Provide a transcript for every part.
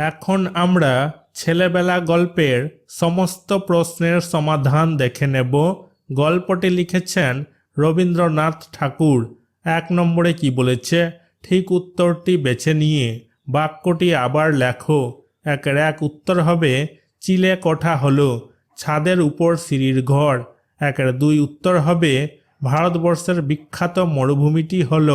এখন আমরা ছেলেবেলা গল্পের সমস্ত প্রশ্নের সমাধান দেখে নেব। গল্পটি লিখেছেন রবীন্দ্রনাথ ঠাকুর। এক নম্বরে কি বলেছে? ঠিক উত্তরটি বেছে নিয়ে বাক্যটি আবার লেখো। একের এক উত্তর হবে, চিলে কোঠা হলো, ছাদের উপর সিঁড়ির ঘর। একের দুই উত্তর হবে, ভারতবর্ষের বিখ্যাত মরুভূমিটি হল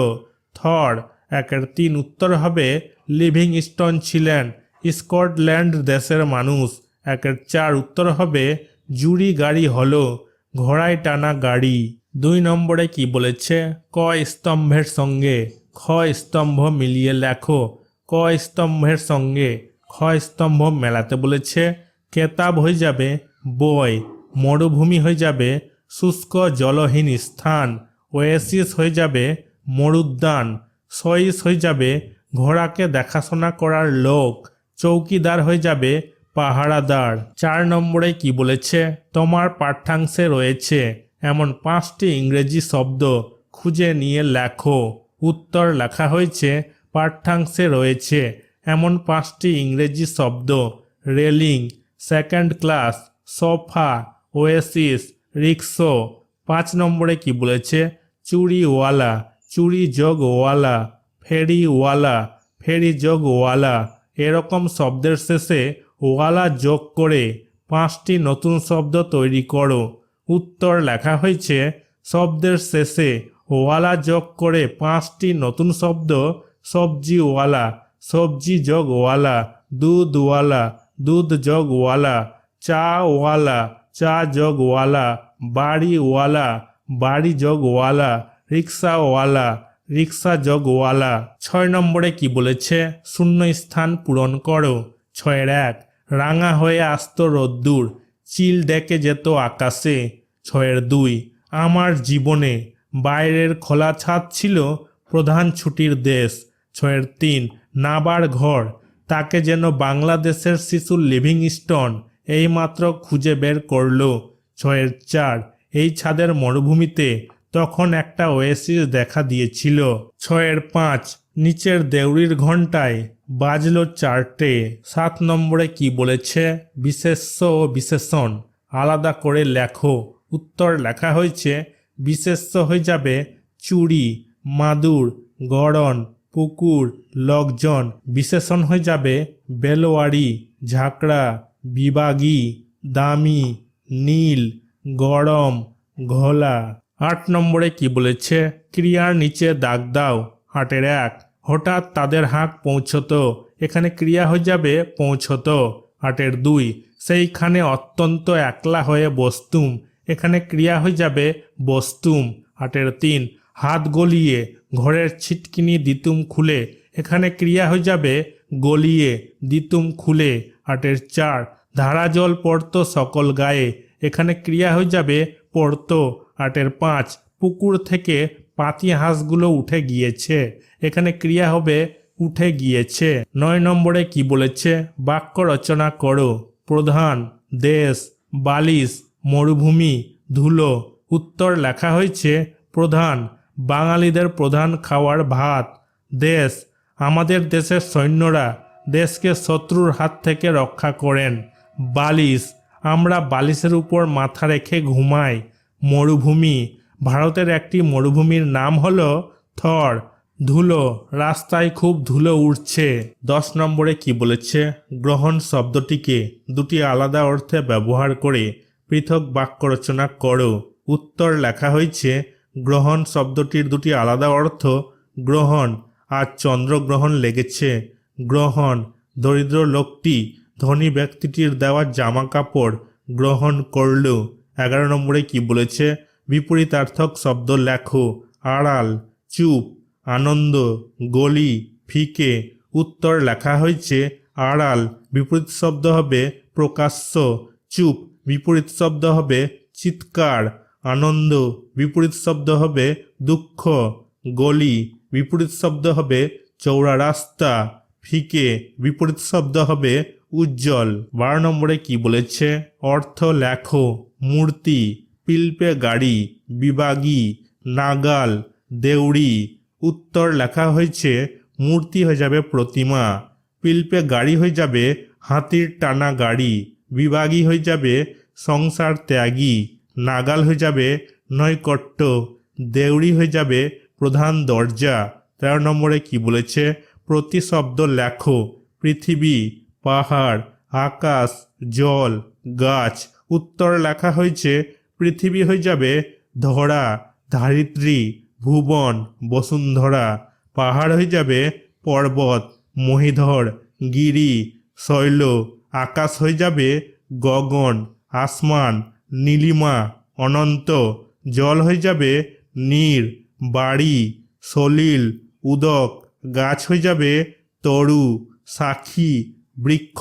থর। একের তিন উত্তর হবে, লিভিং স্টোন ছিলেন। স্কটল্যান্ড দেশের মানুষ। একের চার উত্তর হবে, জুড়ি গাড়ি হলো, ঘোড়ায় টানা গাড়ি। দুই নম্বরে কি বলেছে? ক স্তম্ভের সঙ্গে, খ স্তম্ভ মিলিয়ে লেখো। ক স্তম্ভের সঙ্গে, খ স্তম্ভ মেলাতে বলেছে, কেতাব হয়ে যাবে, বই। মরুভূমি হয়ে যাবে, শুষ্ক জলহীন স্থান। ওয়েসিস হয়ে যাবে, মরুদ্যান। সইস হয়ে যাবে, ঘোড়াকে দেখাশোনা করার লোক। চৌকিদার হয়ে যাবে পাহারাদার। চার নম্বরে কি বলেছে? তোমার পাঠ্যাংশে রয়েছে এমন পাঁচটি ইংরেজি শব্দ খুঁজে নিয়ে লেখো। উত্তর লেখা হয়েছে, পাঠ্যাংশে রয়েছে এমন পাঁচটি ইংরেজি শব্দ, railing, second class, sofa, oasis, রিক্সো। পাঁচ নম্বরে কি বলেছে? চুরিওয়ালা চুরি যোগওয়ালা ফেরিওয়ালা ফেরি যোগওয়ালা এরকম শব্দের শেষে ওয়ালা যোগ করে পাঁচটি নতুন শব্দ তৈরি করো। উত্তর লেখা হয়েছে, শব্দের শেষে ওয়ালা যোগ করে পাঁচটি নতুন শব্দ সবজিওয়ালা সবজি যোগওয়ালা দুধওয়ালা দুধ যোগওয়ালা চাওয়ালা চা যোগওয়ালা বাড়িওয়ালা বাড়ি যোগওয়ালা রিক্সাওয়ালা রিক্সা জগওয়ালা, ছয় নম্বরে কি বলেছে? শূন্য স্থান পূরণ করো। ছয়ের এক, রাঙা হয়ে আসতো রোদ্দুর, চিল ডেকে যেত আকাশে। ছয়ের দুই, আমার জীবনে বাইরের খোলা ছাদ ছিল প্রধান ছুটির দেশ। ছয়ের তিন, নাবার ঘর, তাকে যেন বাংলাদেশের শিশুর লিভিং স্টোন এইমাত্র খুঁজে বের করল। ছয়ের চার, এই ছাদের মরুভূমিতে তখন একটা ওয়েসিস দেখা দিয়েছিল। ছয়ের পাঁচ, নিচের দেউড়ির ঘন্টায় বাজলো চারটে। সাত নম্বরে কি বলেছে? বিশেষ্য ও বিশেষণ। আলাদা করে লেখো। উত্তর লেখা হয়েছে, বিশেষ্য হয়ে যাবে চুরি মাদুর, গড়ন, পুকুর, লোকজন। বিশেষণ হয়ে যাবে বেলোয়ারি ঝাঁকড়া বিবাগী দামি, নীল, গরম, ঘোলা। আট নম্বরে কি বলেছে? ক্রিয়ার নিচে দাগ দাও। হাটের এক। হঠাৎ তাদের হাঁক পৌঁছতো। এখানে ক্রিয়া হয়ে যাবে, পৌঁছতো। হাটের দুই। সেইখানে অত্যন্ত একলা হয়ে বস্তুম। এখানে ক্রিয়া হয়ে যাবে, বস্তুম। হাটের তিন। হাত গলিয়ে, ঘরের ছিটকিনি দিতুম খুলে। এখানে ক্রিয়া হয়ে যাবে, গলিয়ে, দিতুম খুলে। হাটের চার। ধারা জল পড়তো সকল গায়ে। এখানে ক্রিয়া হয়ে যাবে, পড়তো। আটের পাঁচ পুকুর থেকে পাতি হাঁসগুলো উঠে গিয়েছে। এখানে ক্রিয়া হবে, উঠে গিয়েছে। নয় নম্বরে কি বলেছে? বাক্য রচনা করো। প্রধান, দেশ, বালিশ, মরুভূমি, ধুলো। উত্তর লেখা হয়েছে, প্রধান, বাঙালিদের প্রধান খাওয়ার ভাত। দেশ, আমাদের দেশের সৈন্যরা দেশকে শত্রুর হাত থেকে রক্ষা করেন। বালিশ, আমরা বালিশের উপর মাথা রেখে ঘুমাই। মরুভূমি। ভারতের একটি মরুভূমির নাম হল থর। ধুলো, রাস্তায় খুব ধুলো উঠছে দশ নম্বরে কি বলেছে? গ্রহণ শব্দটিকে দুটি আলাদা অর্থে ব্যবহার করে পৃথক বাক্য রচনা করো। উত্তর লেখা হয়েছে, গ্রহণ শব্দটির দুটি আলাদা অর্থ গ্রহণ আর চন্দ্রগ্রহণ লেগেছে। গ্রহণ, দরিদ্র লোকটি ধনী ব্যক্তিটির দেওয়া জামা কাপড় গ্রহণ করল। এগারো নম্বরে কি বলেছে? বিপরীতার্থক শব্দ লেখো, আড়াল, চুপ, আনন্দ, গলি, ফিকে। উত্তর লেখা হয়েছে, আড়াল, বিপরীত শব্দ হবে প্রকাশ্য, চুপ, বিপরীত শব্দ হবে চিৎকার, আনন্দ, বিপরীত শব্দ হবে দুঃখ, গলি, বিপরীত শব্দ হবে চৌড়া রাস্তা। ফিকে বিপরীত শব্দ হবে উজ্জ্বল। বারো নম্বরে কি বলেছে? অর্থ লেখো, মূর্তি, পিল্পে গাড়ি বিবাগী নাগাল, দেউড়ি। উত্তর লেখা হয়েছে, মূর্তি হয়ে যাবে প্রতিমা, পিল্পে গাড়ি হয়ে যাবে হাতির টানা গাড়ি, বিভাগী হয়ে যাবে সংসার ত্যাগী, নাগাল হয়ে যাবে নৈকট্য, দেউড়ি হয়ে যাবে প্রধান দরজা। তেরো নম্বরে কি বলেছে? প্রতিশব্দ লেখো। পৃথিবী, পাহাড়, আকাশ, জল, গাছ। উত্তর লেখা হয়েছে, পৃথিবী হয়ে যাবে ধরা, ধারিত্রী, ভুবন, বসুন্ধরা। পাহাড় হয়ে যাবে পর্বত, মহিধর, গিরি, শৈল। আকাশ হয়ে যাবে গগন, আসমান, নীলিমা, অনন্ত। জল হয়ে যাবে নীর, বাড়ি, সলিল, উদক। গাছ হয়ে যাবে তরু, সাক্ষী, বৃক্ষ,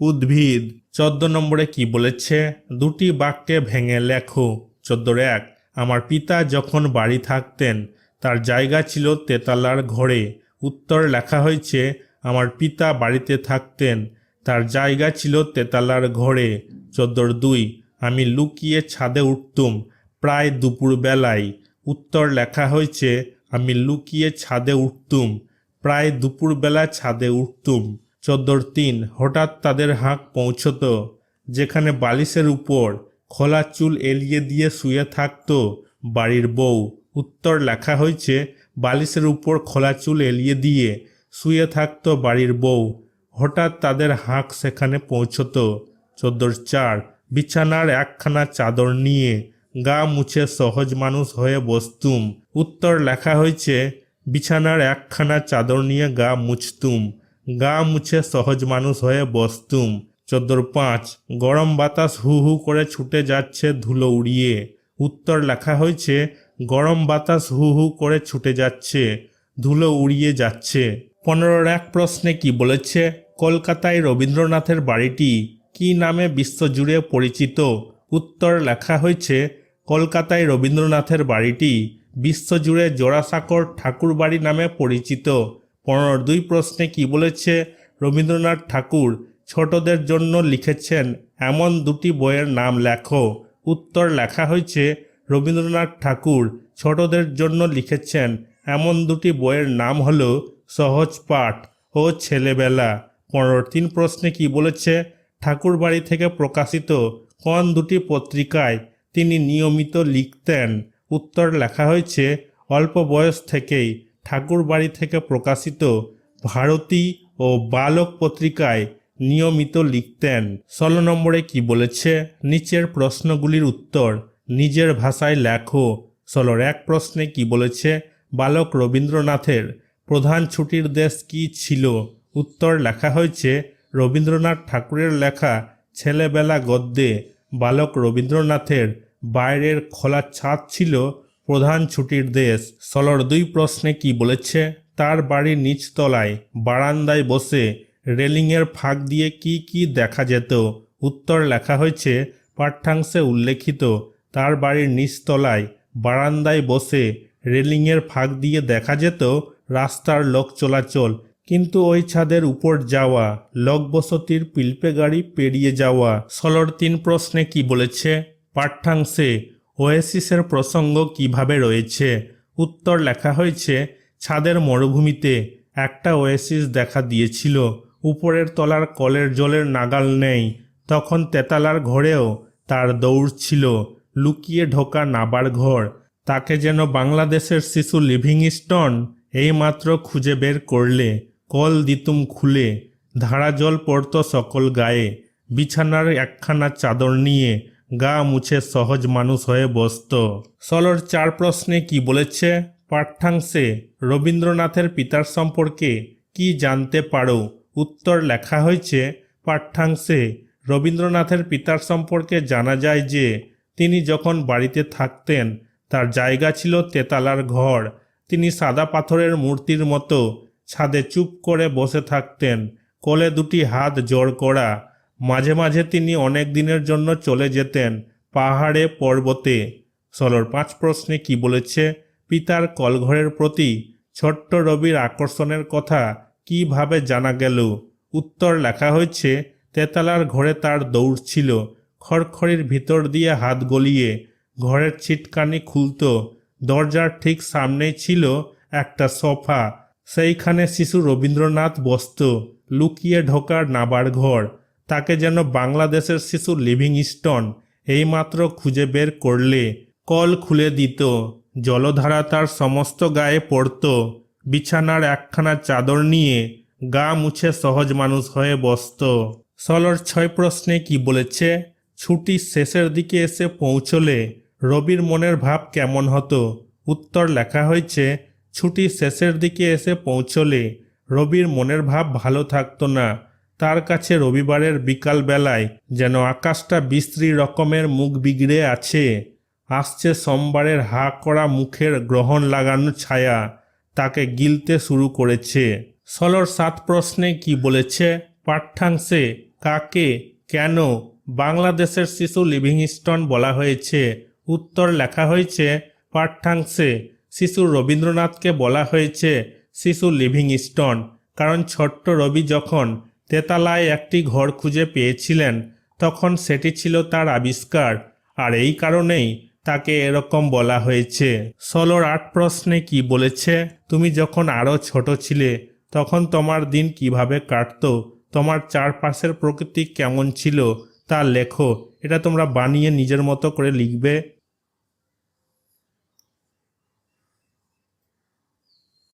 উদ্ভিদ। চোদ্দ নম্বরে কি বলেছে? দুটি বাক্যে ভেঙে লেখো। চোদ্দোর এক, আমার পিতা যখন বাড়ি থাকতেন, তার জায়গা ছিল তেতালার ঘরে। উত্তর লেখা হয়েছে, আমার পিতা বাড়িতে থাকতেন, তার জায়গা ছিল তেতালার ঘরে। চোদ্দোর দুই, আমি লুকিয়ে ছাদে উঠতুম, প্রায় দুপুর বেলায় উত্তর লেখা হয়েছে, আমি লুকিয়ে ছাদে উঠতুম প্রায় দুপুরবেলা ছাদে উঠতুম। চোদ্দোর তিন হঠাৎ তাদের হাঁক পৌঁছত, যেখানে বালিশের উপর খোলা চুল এলিয়ে দিয়ে শুয়ে থাকতো বাড়ির বউ। উত্তর লেখা হয়েছে, বালিশের উপর খোলা চুল এলিয়ে দিয়ে শুয়ে থাকতো বাড়ির বউ। হঠাৎ তাদের হাঁক সেখানে পৌঁছত। চোদ্দোর চার বিছানার একখানা চাদর নিয়ে গা মুছে সহজ মানুষ হয়ে বসতুম। উত্তর লেখা হয়েছে বিছানার একখানা চাদর নিয়ে গা মুছতুম, গা মুছে সহজ মানুষ হয়ে বসতুম। চোদ্দোর পাঁচ, গরম বাতাস হু হু করে ছুটে যাচ্ছে ধুলো উড়িয়ে। উত্তর লেখা হয়েছে, গরম বাতাস হু হু করে ছুটে যাচ্ছে, ধুলো উড়িয়ে যাচ্ছে। পনেরোর এক প্রশ্নে কি বলেছে, কলকাতায় রবীন্দ্রনাথের বাড়িটি কি নামে বিশ্বজুড়ে পরিচিত? উত্তর লেখা হয়েছে, কলকাতায় রবীন্দ্রনাথের বাড়িটি বিশ্বজুড়ে জোড়াসাঁকর ঠাকুর বাড়ি নামে পরিচিত। পনেরো দুই প্রশ্নে কি বলেছে রবীন্দ্রনাথ ঠাকুর? ছোটদের জন্য লিখেছেন, এমন দুটি বইয়ের নাম লেখো। উত্তর লেখা হয়েছে, রবীন্দ্রনাথ ঠাকুর ছোটদের জন্য লিখেছেন, এমন দুটি বইয়ের নাম হল সহজ পাঠ ও ছেলেবেলা। পনেরো তিন প্রশ্নে কি বলেছে ঠাকুর বাড়ি থেকে প্রকাশিত কোন দুটি পত্রিকায় তিনি নিয়মিত লিখতেন? উত্তর লেখা হয়েছে, অল্প বয়স থেকেই ঠাকুর বাড়ি থেকে প্রকাশিত ভারতী ও বালক পত্রিকায় নিয়মিত লিখতেন। ষোলো নম্বরে কি বলেছে? নিচের প্রশ্নগুলির উত্তর নিজের ভাষায় লেখো। ষোলোর এক প্রশ্নে কি বলেছে? বালক রবীন্দ্রনাথের প্রধান ছুটির দেশ কি ছিল? উত্তর লেখা হয়েছে, রবীন্দ্রনাথ ঠাকুরের লেখা ছেলেবেলা গদ্যে বালক রবীন্দ্রনাথের বাইরের খোলা ছাদ ছিল প্রধান ছুটির দেশ। সলর দুই প্রশ্নে কি বলেছে? তার বাড়ির নিচতলায়, বারান্দায় বসে রেলিংয়ের ফাঁক দিয়ে কি কি দেখা যেত? উত্তর লেখা হয়েছে, পাঠ্যাংশে উল্লেখিত, তার বাড়ির নিচতলায়, বারান্দায় বসে রেলিংয়ের ফাঁক দিয়ে দেখা যেত রাস্তার লোক চলাচল, কিন্তু ওই ছাদের উপর যাওয়া, লোকবসতির পিলপে গাড়ি পেরিয়ে যাওয়া। সলর তিন প্রশ্নে কি বলেছে? পাঠ্যাংশে ওয়েসিসের প্রসঙ্গ কীভাবে রয়েছে? উত্তর লেখা হয়েছে, ছাদের মরুভূমিতে একটা ওয়েসিস দেখা দিয়েছিল। উপরের তলার কলের জলের নাগাল নেই। তখন তেতালার ঘরেও তার দৌড় ছিল। লুকিয়ে ঢোকা নাবার ঘর। তাকে যেন বাংলাদেশের শিশু লিভিং লিভিংস্টন এইমাত্র খুঁজে বের করলে। কল দিতুম খুলে ধারা জল পড়ত সকল গায়ে। বিছানার একখানা চাদর নিয়ে গা মুছে সহজ মানুষ হয়ে বসত। ষোলোর চার প্রশ্নে কি বলেছে? পাঠ্যাংশে, রবীন্দ্রনাথের পিতার সম্পর্কে কি জানতে পারো? উত্তর লেখা হয়েছে, পাঠ্যাংশে, রবীন্দ্রনাথের পিতার সম্পর্কে জানা যায় যে, তিনি যখন বাড়িতে থাকতেন, তার জায়গা ছিল তেতালার ঘর। তিনি সাদা পাথরের মূর্তির মতো ছাদে চুপ করে বসে থাকতেন। কোলে দুটি হাত জোড় করা মাঝে মাঝে তিনি অনেক দিনের জন্য চলে যেতেন পাহাড়ে পর্বতে। ষোলোর পাঁচ প্রশ্নে কি বলেছে, পিতার কলঘরের প্রতি ছোট্ট রবির আকর্ষণের কথা কীভাবে জানা গেল? উত্তর লেখা হয়েছে, তেতালার ঘরে তার দৌড় ছিল, খড়খড়ির ভিতর দিয়ে হাত গলিয়ে ঘরের ছিটকানি খুলত, দরজার ঠিক সামনেই ছিল একটা সোফা, সেইখানে শিশু রবীন্দ্রনাথ বসত, লুকিয়ে ঢোকার নাবার ঘর তাকে যেন বাংলাদেশের শিশু লিভিংস্টন এইমাত্র খুঁজে বের করলে কল খুলে দিত, জলধারা তার সমস্ত গায়ে পড়ত, বিছানার একখানা চাদর নিয়ে গা মুছে সহজ মানুষ হয়ে বসত। সলর ছয় প্রশ্নে কি বলেছে? ছুটি শেষের দিকে এসে পৌঁছলে রবির মনের ভাব কেমন হতো? উত্তর লেখা হয়েছে, ছুটি শেষের দিকে এসে পৌঁছলে রবির মনের ভাব ভালো থাকতো না তার কাছে রবিবারের বিকাল বেলায় যেন আকাশটা বিশ্রী রকমের মুখ বিগড়ে আছে, আসছে সোমবারের হা করা মুখের গ্রহণ লাগানো ছায়া, তাকে গিলতে শুরু করেছে। সলর সাত প্রশ্নে কি বলেছে? পাঠ্যাংশে কাকে, কেন বাংলাদেশের শিশু লিভিংস্টন বলা হয়েছে? উত্তর লেখা হয়েছে, পাঠ্যাংশে শিশু রবীন্দ্রনাথকে বলা হয়েছে শিশু লিভিংস্টন কারণ ছোট্ট রবি যখন তেতালায় একটি ঘর খুঁজে পেয়েছিলেন, তখন সেটি ছিল তার আবিষ্কার, আর এই কারণেই তাকে এরকম বলা হয়েছে। ষোলোর আট প্রশ্নে কি বলেছে, তুমি যখন আরও ছোট ছিলে, তখন তোমার দিন কীভাবে কাটতো, তোমার চারপাশের প্রকৃতি কেমন ছিল, তা লেখো, এটা তোমরা বানিয়ে নিজের মতো করে লিখবে?